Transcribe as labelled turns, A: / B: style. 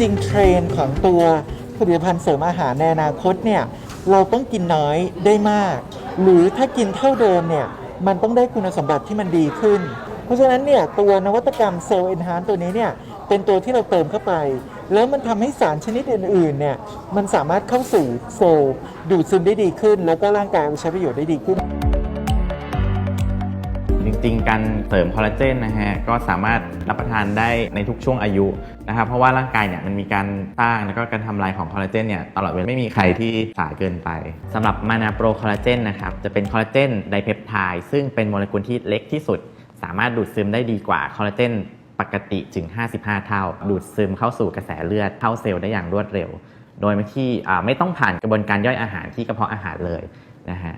A: ริง ๆ เทรนของตัวผลิตภัณฑ์เสริมอาหารในอนาคตเนี่ยเราต้องกินน้อยได้มาก หรือถ้ากินเท่าเดิมเนี่ยมันต้องได้คุณสมบัติที่มันดีขึ้น เพราะฉะนั้นเนี่ยตัวนวัตกรรมเซลล์เอนฮานตัวนี้เนี่ยเป็นตัวที่เราเติมเข้าไป แล้วมันทำให้สารชนิดอื่นๆเนี่ยมันสามารถเข้าสู่เซลล์ดูดซึมได้ดีขึ้น แล้วก็ร่างกายใช้ประโยชน์ได้ดีขึ้น
B: จริงๆ การเสริมคอลลาเจนนะฮะก็สามารถรับประทานได้ในทุกช่วงอายุนะครับเพราะว่าร่างกายเนี่ยมันมีการสร้างแล้วก็การทำลายของคอลลาเจนเนี่ยตลอดเวลาไม่มีใครที่สายเกินไปสำหรับมานาโปรคอลลาเจนนะครับจะเป็นคอลลาเจนไดเพปไทด์ซึ่งเป็นโมเลกุลที่เล็กที่สุด สามารถดูดซึมได้ดีกว่าคอลลาเจนปกติถึง 55 เท่า ดูดซึมเข้าสู่กระแสเลือดเข้าเซลล์ได้อย่างรวดเร็ว โดยที่อ่ไม่ต้องผ่านกระบวนการย่อยอาหารที่กระเพาะอาหารเลยนะฮะ